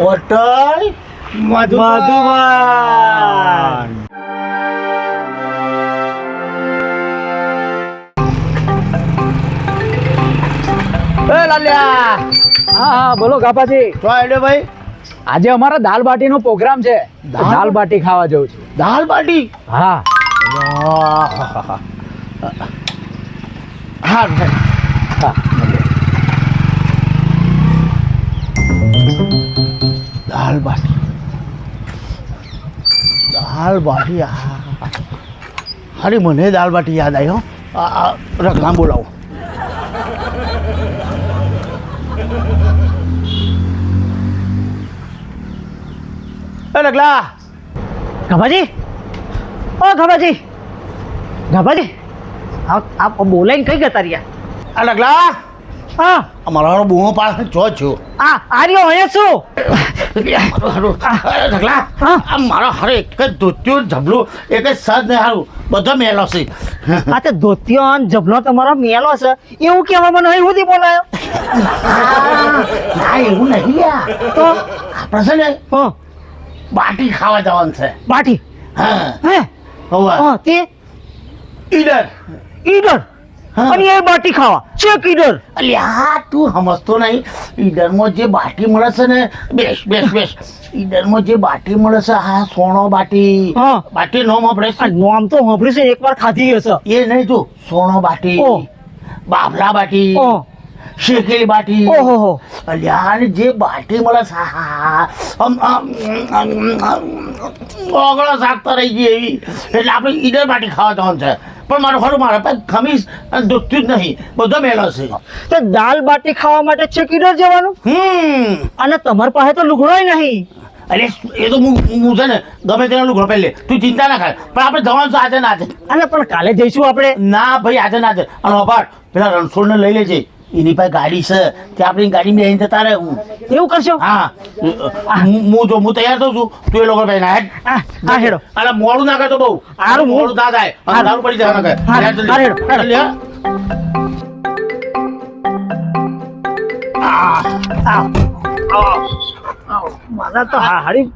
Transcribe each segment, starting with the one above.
Hotel Madhuban. એ લાલ્યા. હા હા બોલો ગાપાજી. તો આડે ભાઈ? આજે અમારા દાલ બાટીનો પ્રોગ્રામ છે. દાલ? દાલ બાટી? ખાવા જવું છું. દાલ બાટી? હા. હા હા. દાલ બાટી દાલ બાટી આ અરે મને દાલ બાટી યાદ આવી હો આ- આ રખલા બોલાવો એ રખલા ગભાજી ઓ ગભાજી ગભાજી આપ આપ બોલાઈને કઈ ગતા રહ્યા આ રખલા હા. અમારો બૂમો પાસે છો છો. આ આર્યો અહીંયા શું? હા? આ મારો હારો એક જ ધોતિયો જબલું એક જ સજ ને હારું. બધો મેલો છે. આ તે ધોતિયો અને જબલો તમારો મેલો છે. એવું કહેવા મને અહીં સુધી બોલાયો. ના એવું નહીં તો? આપણે છે ને બાટી ખાવા જવાનું છે. બાટી? હા. હે તે? ઈડર. ઈડર. અને એ બાટી ખાવા ચેક ઈડર અલ્યા તું સમજતો નહીં ઈડરમાં જે બાટી મળે છે ને બેસ બેસ બેસ ઈડરમાં જે બાટી મળે છે હા સોનો બાટી હા. બાટી નોમ આપણે નોમ તો હોભરી છે એકવાર ખાધી હશે એ નહીં જો સોનો બાટી. બાફલા બાટી શેકેલી બાટી ઓહો હો અલ્યા જે બાટી મળે ઓગળો શાકતા રહી ગઈ એવી એટલે આપણે ઈડર બાટી ખાવા જવાનું છે પણ મારું ખરું મારા પાસે ખમીસ અને દૂધથી જ નહીં બધો મેલો છે. તો દાલ બાટી ખાવા માટે ચેક ઈડર જવાનું? હમ. અને તમારી પાસે તો લુગડોય નહીં. અરે એ તો હું હું છે ને ગમે તેના લુગડો પહેલે તું ચિંતા ના કર. પણ આપણે જવાનું આજે ના આજે. અને પણ કાલે જઈશું આપણે. ના ભાઈ આજે ના આજે. અને અભાર પેલા રણછોડને લઈ લેજે. એની પાસે ગાડી છે તે આપણી ગાડી બેહીને જતા રહે હું. એવું કરશો? હા. હું હું જો હું તૈયાર થઉં છું. તું એ લોકો ભાઈ ના હા હા હેડો. અલા મોડું ના કરતો બહુ. હારું, મોડું ના થાય. દારૂ પડી જાય ના હા, હા, હેડો, હેડો. મને તો હારી.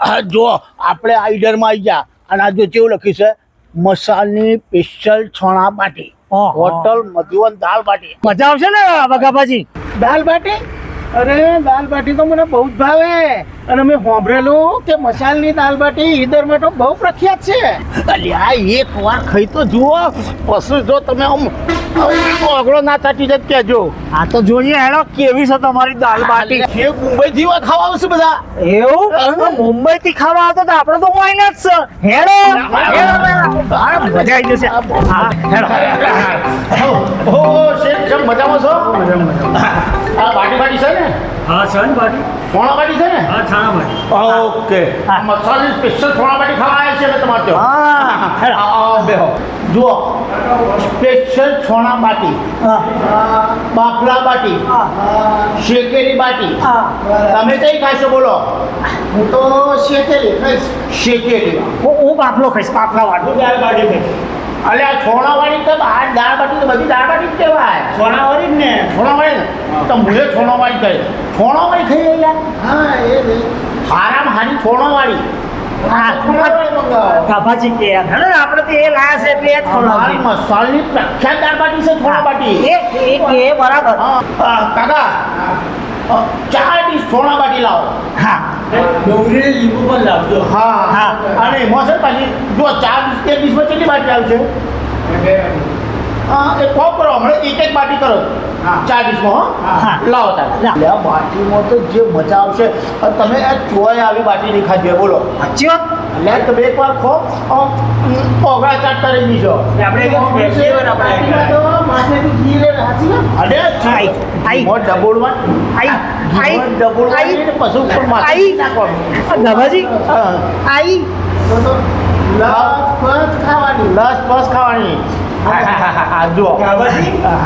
આ જો આપણે આ ઈડરમાં આવી ગયા. અને આ જો કેવું લખ્યું છે? મસાલની સ્પેશિયલ છોણા બાટી હોટલ મધુવન દાલ બાટી. મજા આવશે ને બગાભાજી? દાલ બાટી? અરે દાલ બાટી તો મને બહુ જ ભાવે. અને મેં સાંભળેલું કે મસાલની દાલ બાટી ઈદરમાં તો બહુ પ્રખ્યાત છે. અલ્યા એક વાર ખાઈ તો જુઓ. પછી જો તમે આમ ઓગળો ના તાટી જ કહેજો. આ તો જોઈએ હેડો કેવી છે તમારી દાલ બાટી? કે મુંબઈ થી ખાવા આવશે બધા. એવું? મુંબઈ થી ખાવા આવતો તો આપણે તો વાયના જ છે. હેડો. મજા આવી જશે. હા હેડો. ઓ શેઠ મજામાં છો? આ બાટી બાટી છે ને? હા છન બાટી સોણા બાટી છે ને? હા છાણા બાટી ઓકે. મસાલાની સ્પેશિયલ સોણા બાટી ખાવા આવ્યા છે ને તમારે ત્યાં. હા. બેહો. જુઓ. સ્પેશિયલ છોણા બાટી બાફલા બાટી શેકેરી બાટી તમે કઈ ખાશો બોલો? હું તો શેકેલી ખાઈશ. શેકેલી. હું હું બાફલો ખાઈશ બાફલા વાળો. દાળ બાટી ખાઈ અલે આ છોણાવાળી તો આ દાળ બાટી તો બધી દાળ બાટી જ કહેવાય. છોણાવાળી જ ને. છોણાવાળી ને તો મુએ છોણાવાળી કહે છોણાવાળી છોણા ગઈ યાર? હા એ હારામ હારી છોણાવાળી હા છોણા વાળી કે આપણે તો એ લાયા છે એટલે ખવડાવજો. મસાલની પ્રખ્યાત દાળ બાટી છે છોણા બાટી એ એ બરાબર. કાકા. ચાર ડીશ સોના બાટી લાવો. હા. ડુંગળી લીંબુ પણ લાવજો. હા હા. અને એમાં છે પાછી જો ચાર એક ડીશમાં કેટલી બાટી આવશે? એક કોપ કરો હમણાં. એક એક બાટી કરો. ચાર ડીશમાં હો. હા. લાવો તારે. આ બાટીમાં તો જે મજા આવશે તમે આ ચોય આવી બાટી નહીં ખાધી બોલો. સાચી વાત? એટલે તમે એકવાર ખો ઓગળા ચાટતા રહી બીજો. આપણે એક બેસી હોય ને આપણે બાટીમાં તો માથેથી ઘી લે, સાચી વાત? અરે આઈ, આઈ. ઘીમાં ડબોળવા આઈ, આઈ, આઈ. ને પછી ઉપર માથે આઈ. નાખવાનું. આ ગાભાજી હા. આઈ. તો તો લસપસ ખાવાની. લસપસ ખાવાની. હા,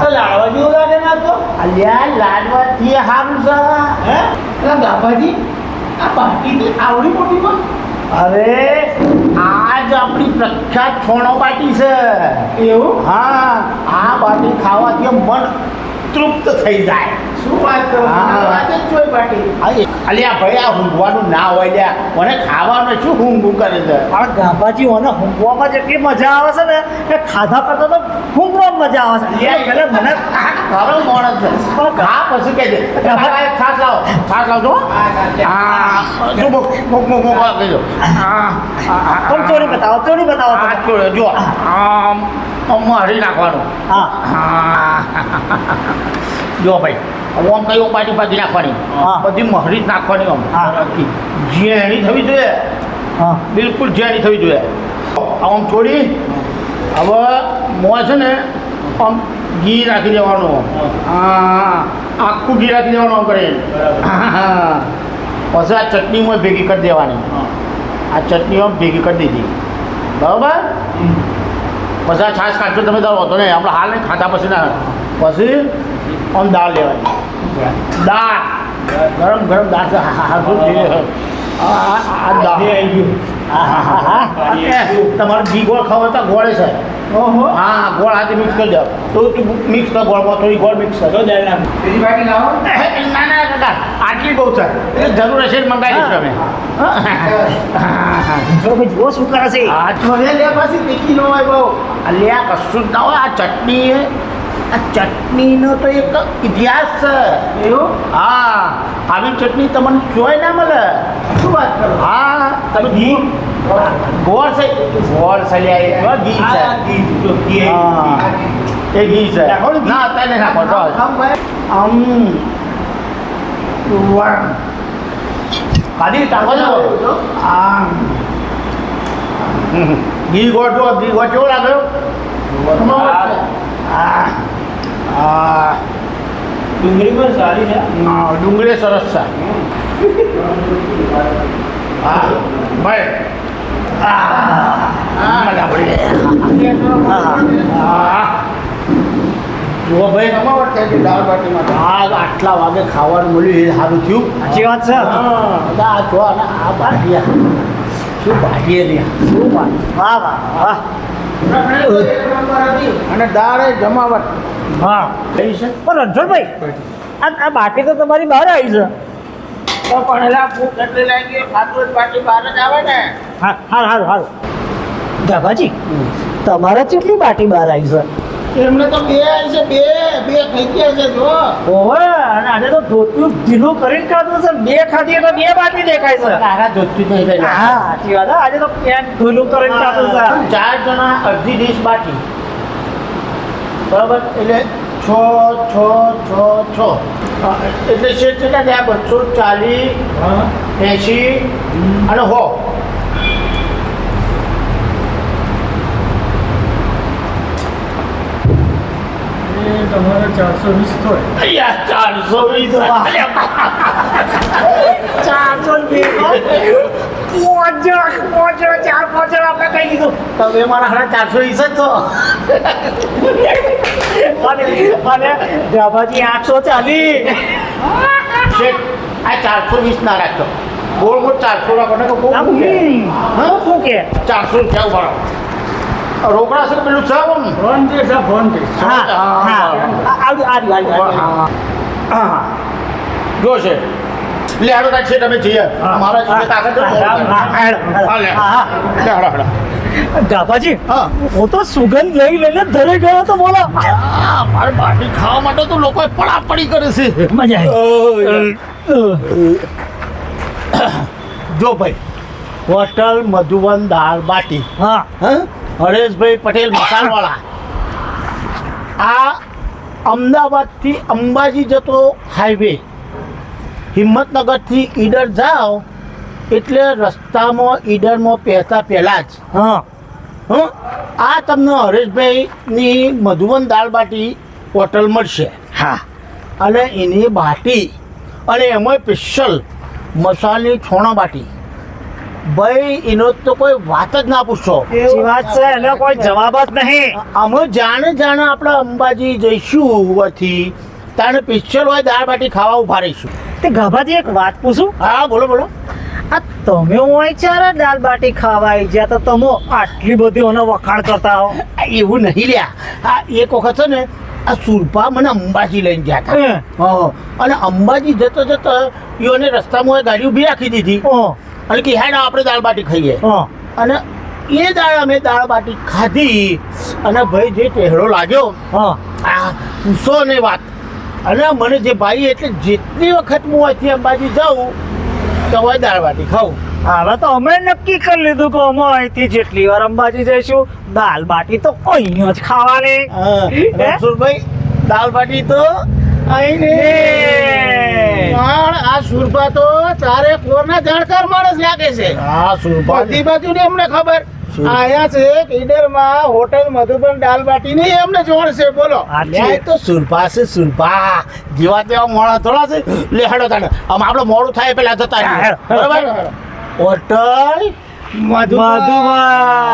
તો લાડવા જેવું લાગે ના તો. અલ્યા લાડવાથી હારું છે. હે? એટલે ગાભાજી આ બાટીની આવડી મોટી પણ અરે આજ આપણી પ્રખ્યાત છોણો પાટી છે. એવું? હા આ બાટી ખાવાથી મન તૃપ્ત થઈ જાય. શું વાત કરો? જ જોઈ આ ભાઈ આ ઊંઘવાનું ના હોય લ્યા. મને ખાવાનું શું ઊંઘ કરે છે? પણ ગાભાજી મને ઊંઘવામાં જેટલી મજા આવે છે ને કે ખાધા કરતા તો ઊંઘવામાં મજા આવે છે. એટલે મને આ ખરો માણસ છે. ખા પછી કે છે. લાવો. લાવજો હા. હા મુક મુક મુક મુક આ કહેજો. હા પણ ચોરી બતાવો? ચોરી બતાવો. આ. જો. આમ આમ હરી નાખવાનું. હા. હા. જો ભાઈ હવે આમ કઈ પાટી પાટી નાખવાની. હા. બધી મહરી જ નાખવાની આમ. હા. આખી. થવી જોઈએ. હા. બિલકુલ ઝેણી થવી જોઈએ. આમ છોડી હવે મોં છે ને આમ ઘી રાખી દેવાનું હા. આખું ઘી રાખી દેવાનું આમ કરી હા પછી આ ચટણીમાં ભેગી કરી દેવાની. આ ચટણીમાં ભેગી કરી દીધી. બરાબર? પછી છાશ કાઢશો તમે દાળ વાંધો નહીં. આપણે હાલ નહીં ખાતા પછી ના પછી આમ દાળ લેવાની. દાળ. ગરમ ગરમ દાળ? આ દાળ. તમારે ઘી ગોળ ખાવ તો ગોળે છે. ઓહો હા ગોળ હાથે મિક્સ કરી દો. તો તું મિક્સ કર ગોળમાં થોડી ગોળ મિક્સ કર. જો દાળ નાખ. બીજી બાટી લાવો. ના ના કાકા આટલી બહુ છે. એટલે જરૂર હશે મંગાવી દઈશું અમે. જો ભાઈ જુઓ શું કરે છે? આ હવે લે પાછી તીખી ન હોય બહુ. અલ્યા કશું જ ના હોય. આ ચટણી આ ચટણીનો તો એક ઇતિહાસ છે. એવું? હા. આવી ચટણી તમને જોઈ ના મળે. શું વાત કરો? હા તમે ઘી ગોળ છે. ગોળ છે ઘી છે. આ ઘી, હા. એ ઘી છે. ને ઘી. ના તો આમ કાઢી ટાંકો છો? આમ. હમ. ઘી ગોળ જો ઘી ગોળ કેવો લાગ્યો આ આ ડુંગળી પણ સારી છે. આ ડુંગળી સરસ છે. હા. ભાઈ આ પડી જુઓ ભાઈ જમાવટ થઈ ગઈ દાળ બાટીમાં આ આટલા વાગે ખાવાનું મળ્યું એ સારું થયું સાચી વાત છે આ જો આ ભાજીયા શું ભાજીએ રહ્યા શું વાત વાહ વાહ વાહ અને દાળ જમાવટ હા છે પણ રણછોડભાઈ આ આ બાટી તો તમારી બહાર આવી છે. તો પણ એલા ભૂખ એટલી લાગી ખાતું બાટી બહાર જ આવે ને. હા હારું હારું ગાભાજી તમારે કેટલી બાટી બહાર આવી છે? એમને તો બે આવી છે બે બે થઈ ગયા છે જો. ઓહો અને આજે તો ધોતું ઢીલું કરીને ખાધું છે બે ખાધી એટલે બે બાટી દેખાય છે. તારા ધોતું નહીં હા સાચી વાત હા. આજે તો પેન ઢીલું કરીને ખાધું છે. ચાર જણા અડધી ડીશ બાટી. બરાબર? એટલે છ છ છ છ. એટલે છે કે આ બસો ચાલીસ એંશી અને હો. તમારે ચારસો વીસ થાય અહીંયા ચારસો વીસ ચારસો પોચો પોચો ચાર પોચો આપણે કહી દીધું. તમે મારા હારા ચારસો વીસ જ છો. અને ગાભાજી આઠસો ચાલી આ ચારસો વીસ ના રાખો ગોળ ગોળ ચારસો રાખો ને તો ચારસો રૂપિયા ઊભા રોકડા છે પેલું છે આમ ફોન છે ફોન પે હા હા. આવ્યું આવ્યું આવ્યું હા હા. જો છે. લે હાડો તાર છે તમે જઈએ. મારા તાકાત. હા, લે. હા. લે, હાડો, હાડો. ગાભાજી હું. તો સુગંધ લઈ લઈને ધરે ગયો તો બોલો. આ, મારે બાટી ખાવા માટે તો લોકો પડાપડી કરે છે. મજા આવી. જો ભાઈ હોટલ મધુવન દાળ બાટી. હા. હા? હરેશભાઈ પટેલ મસાલવાળા. આ અમદાવાદથી અંબાજી જતો હાઈવે હિંમતનગરથી ઈડર જાઓ એટલે રસ્તામાં ઈડરમાં પહેતા પહેલાં જ. હા. હં? આ તમને હરેશભાઈની મધુવન દાળ બાટી હોટલ મળશે. હા. અને એની બાટી અને એમાં સ્પેશિયલ મસાલાની છોણા બાટી. ભાઈ એનો તો કોઈ વાત જ ના પૂછો. વાત છે એનો કોઈ જવાબ જ નહીં. અમે જાણે જાણે આપણે અંબાજી જઈશું હોવાથી તારે પિક્ચર હોય દાળ બાટી ખાવા ઊભા રહીશું. તે ગાભાજી એક વાત પૂછું? હા બોલો બોલો. આ તમે હોય ચારે દાળ બાટી ખાવા આવી ગયા તો તમે આટલી બધી ઓનો વખાણ કરતા હો. એવું નહીં લ્યા. આ એક વખત છે ને આ સુરપા મને અંબાજી લઈને ગયા હતા. હે. હા અને અંબાજી જતો જતો ઈઓને રસ્તામાં ગાડી ઊભી રાખી દીધી. હા અને કે હેડ આપણે દાળ બાટી ખાઈએ. હા. અને એ દાળ અમે દાળ બાટી ખાધી અને ભાઈ જે ટેહડો લાગ્યો હા. આ પૂછો ને વાત. અને મને જે ભાઈ એટલે જેટલી વખત હું અહીંથી અંબાજી જાઉં તો હવે દાળ બાટી ખાઉં. હવે તો અમે નક્કી કરી લીધું કે અમે અહીંથી જેટલી વાર અંબાજી જઈશું. દાલ બાટી તો અહીંયા જ ખાવાની. રણછોડભાઈ દાળ બાટી તો અહીં પણ આ સુરભા તો ચારે કોરના જાણકાર માણસ લાગે છે. હા સુરભા બધી બાજુ ને એમને ખબર આયા છે ઈડરમાં હોટલ મધુબન દાલ બાટી ની એમને જોણ છે બોલો. આ તો સુરભા છે સુરભા. જેવા તેવા મોડા થોડા છે. લે હેડો આમ આપણે મોડું થાય પેલા જતા બરાબર? હોટલ મધુબન.